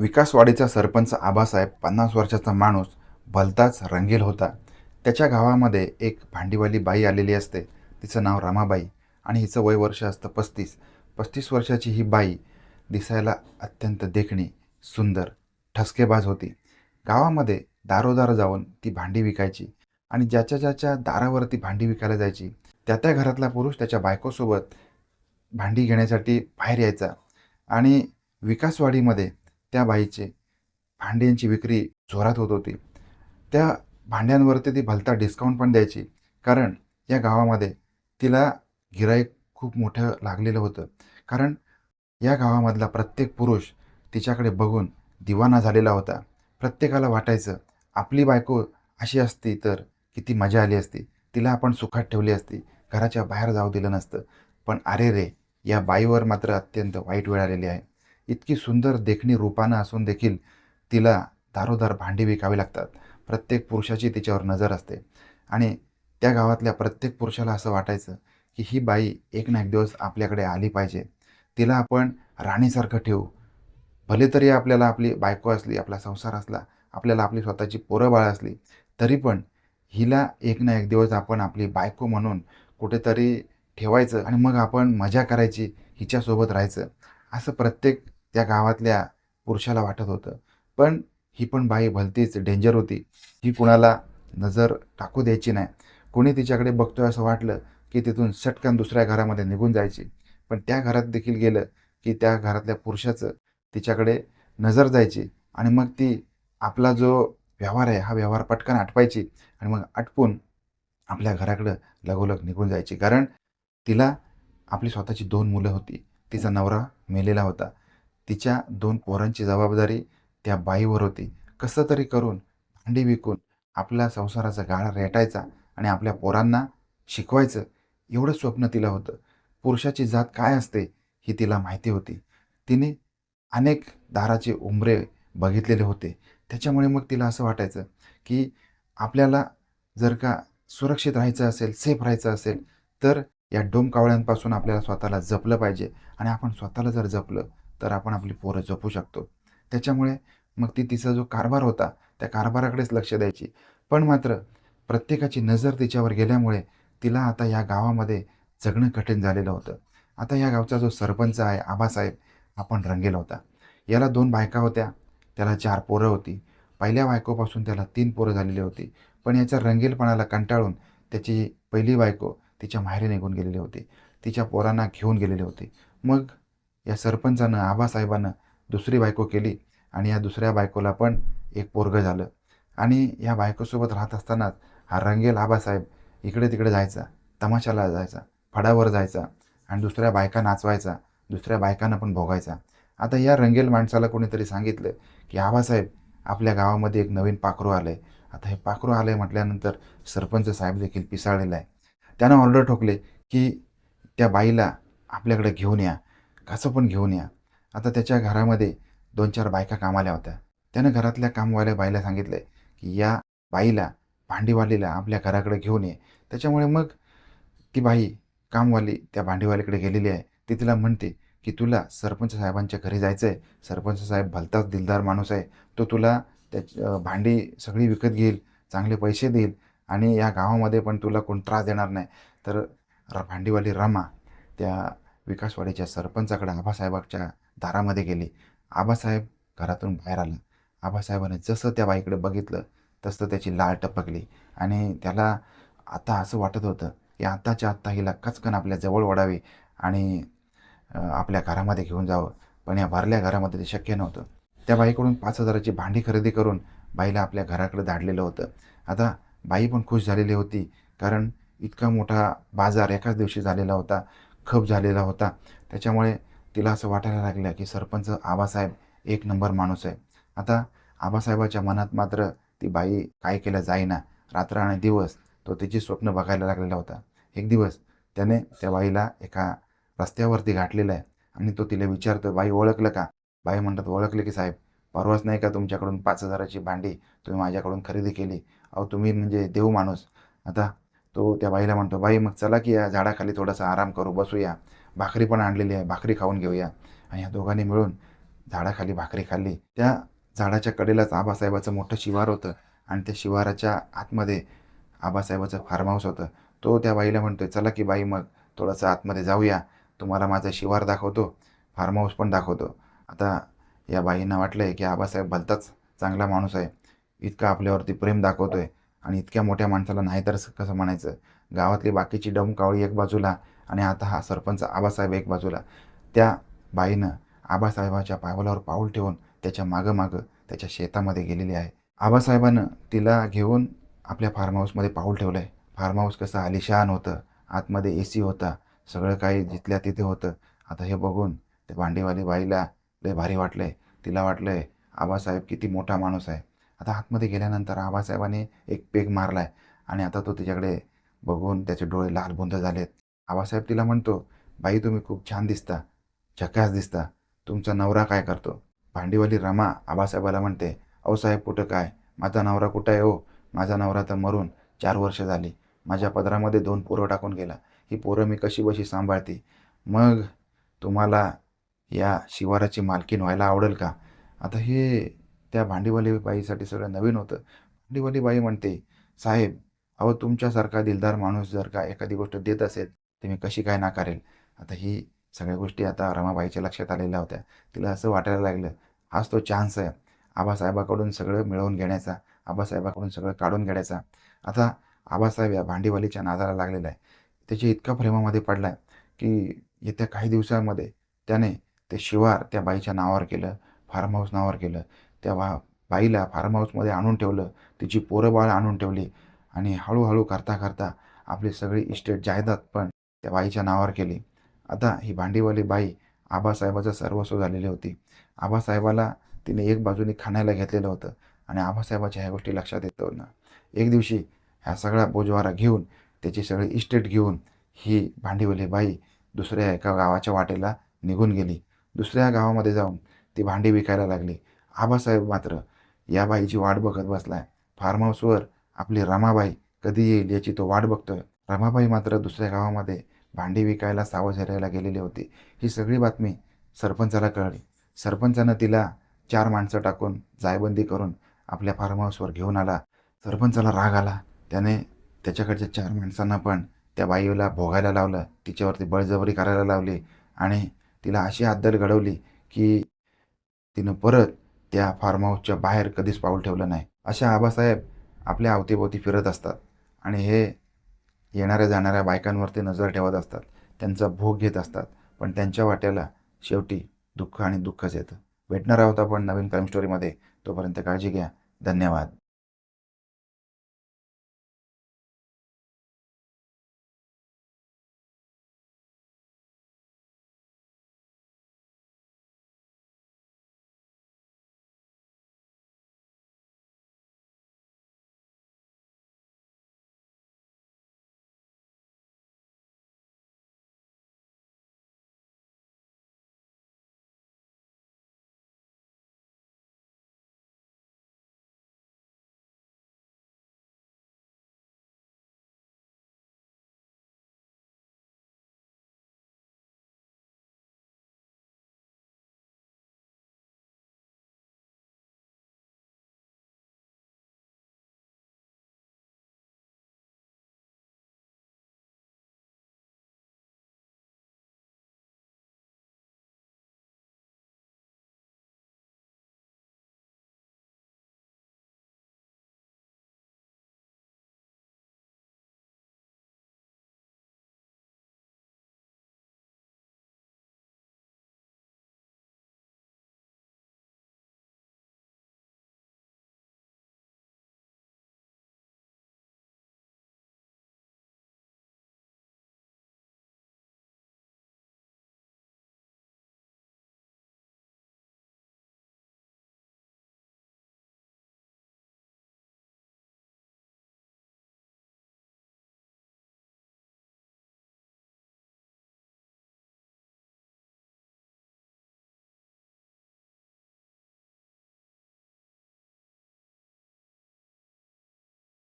विकासवाडीचा सरपंच आबासाहेब पन्नास वर्षाचा माणूस भलताच रंगील होता. त्याच्या गावामध्ये एक भांडीवाली बाई आलेली असते. तिचं नाव रमाबाई आणि हिचं वय वर्ष असतं पस्तीस. पस्तीस वर्षाची ही बाई दिसायला अत्यंत देखणी सुंदर ठसकेबाज होती. गावामध्ये दारोदार जाऊन ती भांडी विकायची आणि ज्याच्या ज्याच्या दारावरती भांडी विकायला जायची त्या त्या घरातला पुरुष त्याच्या बायकोसोबत भांडी घेण्यासाठी बाहेर यायचा आणि विकासवाडीमध्ये त्या बाईचे भांड्यांची विक्री जोरात होत होती. त्या भांड्यांवरती ती भलता डिस्काउंट पण द्यायची. कारण या गावामध्ये तिला गिराईक खूप मोठं लागलेलं होतं. कारण या गावामधला प्रत्येक पुरुष तिच्याकडे बघून दिवाना झालेला होता. प्रत्येकाला वाटायचं आपली बायको अशी असती तर किती मजा आली असती. तिला आपण सुखात ठेवली असती. घराच्या बाहेर जाऊ दिलं नसतं. पण अरे रे या बाईवर मात्र अत्यंत वाईट वेळ आलेली आहे. इतकी सुंदर देखणी रूपानं असून देखील तिला दारोदार भांडी विकावी लागतात. प्रत्येक पुरुषाची तिच्यावर नजर असते. आणि त्या गावातल्या प्रत्येक पुरुषाला असं वाटायचं की ही बाई एक ना एक दिवस आपल्याकडे आली पाहिजे. तिला आपण राणीसारखं ठेवू. भले तरी आपल्याला आपली बायको असली आपला संसार असला आपल्याला आपली स्वतःची पोरं बाळ असली तरी पण हिला एक ना एक दिवस आपण आपली बायको म्हणून कुठेतरी ठेवायचं आणि मग आपण मजा करायची हिच्यासोबत राहायचं. असं प्रत्येक त्या गावातल्या पुरुषाला वाटत होतं. पण ही पण बाई भलतीच डेंजर होती. ही कुणाला नजर टाकू द्यायची नाही. कोणी तिच्याकडे बघतोय असं वाटलं की तिथून सटकन दुसऱ्या घरामध्ये निघून जायची. पण त्या घरात देखील गेलं की त्या घरातल्या पुरुषाचं तिच्याकडे नजर जायची आणि मग ती आपला जो व्यवहार आहे हा व्यवहार पटकन आटवायची आणि मग आटपून आपल्या घराकडं लगोलग निघून जायची. कारण तिला आपली स्वतःची दोन मुलं होती. तिचा नवरा मेलेला होता. तिच्या दोन पोरांची जबाबदारी त्या बाईवर होती. कसं तरी करून भांडी विकून आपल्या संसाराचा गाळा रेटायचा आणि आपल्या पोरांना शिकवायचं एवढं स्वप्न तिला होतं. पुरुषाची जात काय असते ही तिला माहिती होती. तिने अनेक दाराचे उंबरे बघितलेले होते. त्याच्यामुळे मग तिला असं वाटायचं की आपल्याला जर का सुरक्षित राहायचं असेल सेफ राहायचं असेल तर या डोमकावळ्यांपासून आपल्याला स्वतःला जपलं पाहिजे. आणि आपण स्वतःला जर जपलं तर आपण आपली पोरं जपू शकतो. त्याच्यामुळे मग ती तिचा जो कारभार होता त्या कारभाराकडेच लक्ष द्यायची. पण मात्र प्रत्येकाची नजर तिच्यावर गेल्यामुळे तिला आता या गावामध्ये जगणं कठीण झालेलं होतं. आता या गावचा जो सरपंच आहे आबासाहेब आपण रंगेला होता. याला दोन बायका होत्या त्याला चार पोरं होती. पहिल्या बायकोपासून त्याला तीन पोरं झालेली होती. पण याच्या रंगीलपणाला कंटाळून त्याची पहिली बायको तिच्या माहेरी निघून गेलेली होती. तिच्या पोरांना घेऊन गेलेली होती. मग या सरपंचानं आबासाहेबानं दुसरी बायको केली आणि या दुसऱ्या बायकोला पण एक पोरगं झालं. आणि या बायकोसोबत राहत असतानाच हा रंगेल आबासाहेब इकडे तिकडे जायचा तमाशाला जायचा फडावर जायचा आणि दुसऱ्या बायका नाचवायचा दुसऱ्या बायकांना पण भोगायचा. आता या रंगेल माणसाला कोणीतरी सांगितलं की आबासाहेब आपल्या गावामध्ये एक नवीन पाखरू आलं आहे आता हे पाखरू आलं आहे म्हटल्यानंतर सरपंच साहेब देखील पिसाळलेला आहे. त्यानं ऑर्डर ठोकले की त्या बाईला आपल्याकडे घेऊन या. कसं पण घेऊन या. आता त्याच्या घरामध्ये दोन चार बायका कामाल्या होत्या. त्यानं घरातल्या कामवाल्या बाईला सांगितलं की या बाईला भांडीवालीला आपल्या घराकडे घेऊन ये. त्याच्यामुळे मग ती बाई कामवाली त्या भांडीवालीकडे गेलेली आहे. ती तिला म्हणते की तुला सरपंच साहेबांच्या घरी जायचं आहे सरपंच साहेब भलताच दिलदार माणूस आहे. तो तुला त्या भांडी सगळी विकत घेईल चांगले पैसे देईल आणि या गावामध्ये पण तुला कोण त्रास देणार नाही. तर र भांडीवाली रमा त्या विकासवाडीच्या सरपंचाकडे आबासाहेबाच्या दारामध्ये गेले. आबासाहेब घरातून बाहेर आला. आबासाहेबाने जसं त्या बाईकडे बघितलं तसं त्याची लाळ टपकली. आणि त्याला आता असं वाटत होतं की आत्ताच्या आत्ता हिला कचकन आपल्या जवळ ओढावे आणि आपल्या घरामध्ये घेऊन जावं. पण या भरल्या घरामध्ये ते शक्य नव्हतं. त्या बाईकडून पाच हजाराची भांडी खरेदी करून बाईला आपल्या घराकडे धाडलेलं होतं. आता बाई पण खुश झालेली होती कारण इतका मोठा बाजार एकाच दिवशी झालेला होता. खप झालेला होता. त्याच्यामुळे तिला असं वाटायला लागलं की सरपंच आबासाहेब एक नंबर माणूस आहे. आता आबासाहेबाच्या मनात मात्र ती बाई काय केलं जाईना. रात्र आणि दिवस तो तिची स्वप्न बघायला लागलेला होता. एक दिवस त्याने त्या बाईला एका रस्त्यावरती गाठलेला आहे आणि तो तिला विचारतो बाई ओळखलं का? बाई म्हणतात ओळखले की साहेब. परवाच नाही का तुमच्याकडून पाच हजाराची भांडी तुम्ही माझ्याकडून खरेदी केली? अहो तुम्ही म्हणजे देव माणूस. आता तो त्या बाईला म्हणतो बाई मग चला की या झाडाखाली थोडासा आराम करू बसूया. भाकरी पण आणलेली आहे भाकरी खाऊन घेऊया. आणि या दोघांनी मिळून झाडाखाली भाकरी खाल्ली. त्या झाडाच्या कडेलाच आबासाहेबाचं मोठं शिवार होतं आणि त्या शिवाराच्या आतमध्ये आबासाहेबाचं फार्म हाऊस होतं. तो त्या बाईला म्हणतोय चला की बाई मग थोडंसं आतमध्ये जाऊया. तुम्हाला माझं शिवार दाखवतो फार्म हाऊस पण दाखवतो. आता या बाईंना वाटलं आहे की आबासाहेब भलताच चांगला माणूस आहे. इतका आपल्यावरती प्रेम दाखवतोय. आणि इतक्या मोठ्या माणसाला नाही तर कसं म्हणायचं? गावातली बाकीची डम कावळी एक बाजूला आणि आता हा सरपंच आबासाहेब एक बाजूला. त्या बाईनं आबासाहेबाच्या पावलावर पाऊल ठेवून त्याच्या मागं मागं त्याच्या शेतामध्ये गेलेली आहे. आबासाहेबानं तिला घेऊन आपल्या फार्म हाऊसमध्ये पाऊल ठेवलं आहे फार्म हाऊस कसं आलिशान होतं आतमध्ये ए सी होता सगळं काही जिथल्या तिथे होतं. आता हे बघून ते भांडीवाली बाईला लय भारी वाटलं आहे तिला वाटलं आहे आबासाहेब किती मोठा माणूस आहे. आता आतमध्ये गेल्यानंतर आबासाहेबाने एक पेग मारला आहे आणि आता तो तिच्याकडे बघून त्याचे डोळे लाल बुंद झालेत. आबासाहेब तिला म्हणतो बाई तुम्ही खूप छान दिसता झकास दिसता. तुमचा नवरा काय करतो? भांडीवाली रमा आबासाहेबाला म्हणते अहो साहेब कुठं काय? माझा नवरा कुठं आहे हो? माझा नवरा तर मरून चार वर्ष झाली. माझ्या पदरामध्ये दोन पोरं टाकून गेला. ही पोरं मी कशी बशी सांभाळते? मग तुम्हाला या शिवाराची मालकीन व्हायला आवडेल का? आता हे त्या भांडीवाली बाईसाठी सगळं नवीन होतं. भांडीवाली बाई म्हणते साहेब अहो तुमच्यासारखा दिलदार माणूस जर का एखादी गोष्ट देत असेल तर मी कशी काय नाकारेल? आता ही सगळ्या गोष्टी आता रमाबाईच्या लक्षात आलेल्या होत्या. तिला असं वाटायला लागलं हाच तो चान्स आहे. आबासाहेबाकडून सगळं मिळवून घेण्याचा आबासाहेबाकडून सगळं काढून घेण्याचा. आता आबासाहेब या भांडीवालीच्या नादाला लागलेला आहे. त्याच्या इतका प्रेमामध्ये पडला आहे की येत्या काही दिवसांमध्ये त्याने ते शिवार त्या बाईच्या नावावर केलं. फार्म हाऊस नावावर केलं. त्या बा बाईला फार्म हाऊसमध्ये आणून ठेवलं. तिची पोरं बाळ आणून ठेवली. आणि हळूहळू करता करता आपली सगळी इस्टेट जायदाद पण त्या बाईच्या नावावर केली. आता ही भांडीवाली बाई आबासाहेबाचं सर्वस्व झालेली होती. आबासाहेबाला तिने एक बाजूने खाण्याला घेतलेलं होतं. आणि आबासाहेबाच्या ह्या गोष्टी लक्षात येत ना. एक दिवशी ह्या सगळा बोजवारा घेऊन त्याची सगळी इस्टेट घेऊन ही भांडीवली बाई दुसऱ्या एका गावाच्या वाटेला निघून गेली. दुसऱ्या गावामध्ये जाऊन ती भांडी विकायला लागली. आबासाहेब मात्र या बाईची वाट बघत बसलाय. फार्म हाऊसवर आपली रमाबाई कधी येईल याची तो वाट बघतोय. रमाबाई मात्र दुसऱ्या गावामध्ये भांडी विकायला सावझऱ्याला गेलेली होती. ही सगळी बातमी सरपंचाला कळली. सरपंचानं तिला चार माणसं टाकून जायबंदी करून आपल्या फार्म हाऊसवर घेऊन आला. सरपंचाला राग आला. त्याने त्याच्याकडच्या चार माणसांना पण त्या बाईला भोगायला लावलं. तिच्यावरती बळजबरी करायला लावली आणि तिला अशी अद्दल घडवली की तिनं परत त्या फार्म हाऊसच्या बाहेर कधीच पाऊल ठेवलं नाही. अशा आबासाहेब आपल्या अवतीभोवती फिरत असतात आणि हे येणाऱ्या जाणाऱ्या बायकांवरती नजर ठेवत असतात. त्यांचा भोग घेत असतात. पण त्यांच्या वाट्याला शेवटी दुःख आणि दुःखच येतं. भेटणार आहोत आपण नवीन क्राईम स्टोरीमध्ये तोपर्यंत काळजी घ्या. धन्यवाद.